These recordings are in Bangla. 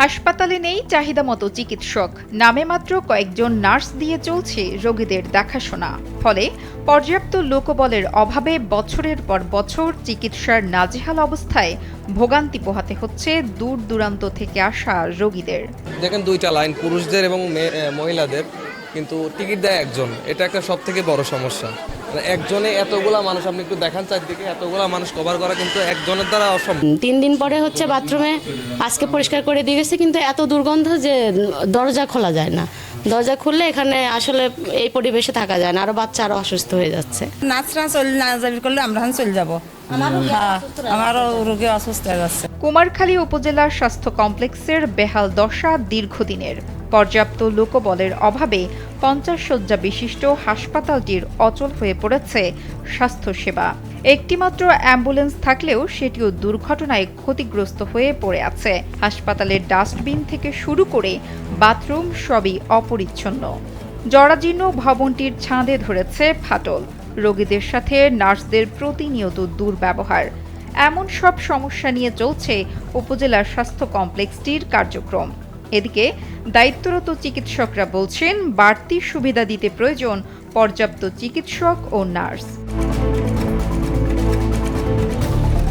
হাসপাতালে নেই চাহিদা মতো চিকিৎসক। নামে মাত্র কয়েকজন নার্স দিয়ে চলছে রোগীদের দেখাশোনা। ফলে পর্যাপ্ত লোকবলের অভাবে বছরের পর বছর চিকিৎসার নাজেহাল অবস্থায় ভোগান্তি পোহাতে হচ্ছে দূর দূরান্ত থেকে আসা রোগীদের। দেখেন দুইটা লাইন, পুরুষদের এবং মহিলাদের, কিন্তু টিকিট দেয় একজন। এটা একটা সব থেকে বড় সমস্যা। একজনে এতগুলা মানুষ আপনি একটু দেখান চারদিকে এতগুলা মানুষ কভার করা কিন্তু একজনের দ্বারা অসম্ভব। তিন দিন পরে হচ্ছে বাথরুমে আজকে পরিষ্কার করে দিয়ে গেছে কিন্তু এত দুর্গন্ধ যে দরজা খোলা যায় না। দরজা খুললে এখানে আসলে এই পরিবেশে থাকা যায় না আরও বাচ্চা আরও অসুস্থ হয়ে যাচ্ছে। নাচরা চল না যাবি করলে আমরা এখন চলে যাব। হ্যাঁ আমারও রোগী অসুস্থ হয়ে যাচ্ছে। কুমারখালী উপজেলার স্বাস্থ্য কমপ্লেক্সের বেহাল দশা দীর্ঘদিনের। পর্যাপ্ত লোকবলের অভাবে পঞ্চাশ শয্যা বিশিষ্ট হাসপাতালটির অচল হয়ে পড়েছে স্বাস্থ্যসেবা। একটিমাত্র অ্যাম্বুলেন্স থাকলেও সেটিও দুর্ঘটনায় ক্ষতিগ্রস্ত হয়ে পড়ে আছে। হাসপাতালের ডাস্টবিন থেকে শুরু করে বাথরুম সবই অপরিচ্ছন্ন। জরাজীর্ণ ভবনটির ছাঁদে ধরেছে ফাটল। রোগীদের সাথে নার্সদের প্রতিনিয়ত দুর্ব্যবহার। এমন সব সমস্যা নিয়ে চলছে উপজেলার স্বাস্থ্য কমপ্লেক্সটির কার্যক্রম। এদিকে দায়িত্বরত চিকিৎসকরা বলছেন, বাড়তি সুবিধা দিতে প্রয়োজন পর্যাপ্ত চিকিৎসক ও নার্স।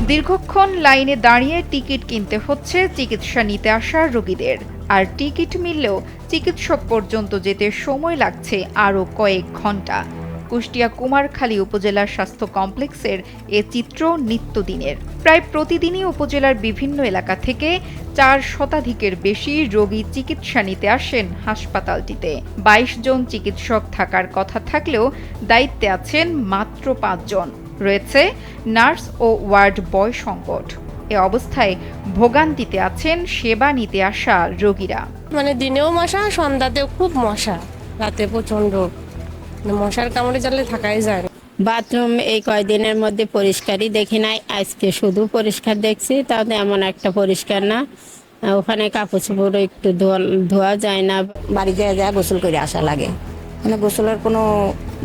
দীর্ঘক্ষণ লাইনে দাঁড়িয়ে টিকিট কিনতে হচ্ছে চিকিৎসা নিতে আসা রোগীদের। আর টিকিট মিললেও চিকিৎসক পর্যন্ত যেতে সময় লাগছে আরও কয়েক ঘণ্টা। কুষ্টিয়া কুমারখালী উপজেলার স্বাস্থ্য কমপ্লেক্সের এ চিত্র নিত্যদিনের প্রায় প্রতিদিনই উপজেলার বিভিন্ন এলাকা থেকে চার শতাধিকের বেশি রোগী চিকিৎসা নিতে আসেন হাসপাতালটিতে। বাইশ জন চিকিৎসক থাকার কথা থাকলেও দায়িত্বে আছেন মাত্র পাঁচজন রয়েছে নার্স ও ওয়ার্ড বয় সংকট। এ অবস্থায় ভোগান্তিতে আছেন সেবা নিতে আসা রোগীরা। মানে দিনেও মশা, সন্ধ্যাতেও খুব মশা। রাতে প্রচণ্ড মানে মশার কামড়ে জানলে থাকাই যায় না। বাথরুম এই কয়দিনের মধ্যে পরিষ্কারই দেখি নাই। আজকে শুধু পরিষ্কার দেখছি তাতে এমন একটা পরিষ্কার না। ওখানে কাপড় চোপড় একটু ধোয়া ধোয়া যায় না। বাড়ি যায় যায় গোসল করে আসা লাগে। মানে গোসলের কোনো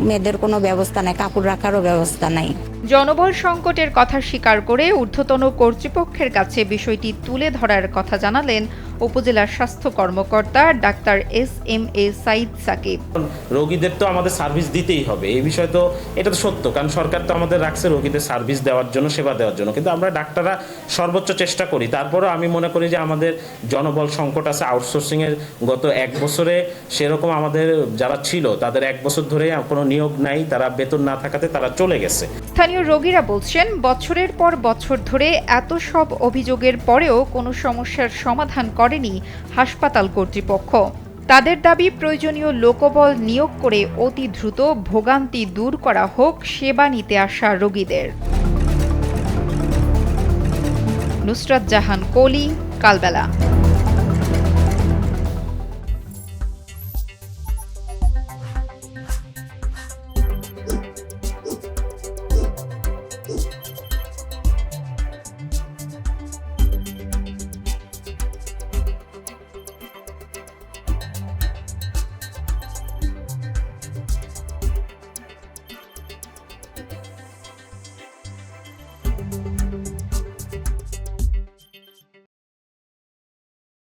মেয়েদের কোনো ব্যবস্থা নাই কাপড় রাখারও ব্যবস্থা নাই। জনবল সংকটের কথা স্বীকার করে ঊর্ধ্বতন কর্তৃপক্ষের কাছে বিষয়টি তুলে ধরার কথা জানালেন উপজেলার স্বাস্থ্য কর্মকর্তা doctor S M A Saeed Sakib. রোগীদের তো আমাদের সার্ভিস দিতেই হবে। এই বিষয় তো এটা তো সত্য কারণ সরকার তো আমাদের রাখছে রোগীদের সার্ভিস দেওয়ার জন্য সেবা দেওয়ার জন্য। কিন্তু আমরা ডাক্তাররা সর্বোচ্চ চেষ্টা করি। তারপরেও আমি মনে করি যে আমাদের জনবল সংকট আছে আউটসোর্সিংয়ের গত এক বছরে সেরকম আমাদের যারা ছিল তাদের এক বছর ধরে কোনো নিয়োগ নাই তারা বেতন না থাকাতে তারা চলে গেছে। স্থানীয় রোগীরা বলছেন বছরের পর বছর ধরে এত সব অভিযোগের পরেও কোনো সমস্যার সমাধান করেনি হাসপাতাল কর্তৃপক্ষ। তাদের দাবি, প্রয়োজনীয় লোকবল নিয়োগ করে অতি দ্রুত ভোগান্তি দূর করা হোক, সেবা নিতে আসা রোগীদের। নুসরাত জাহান কোলি কালবেলা।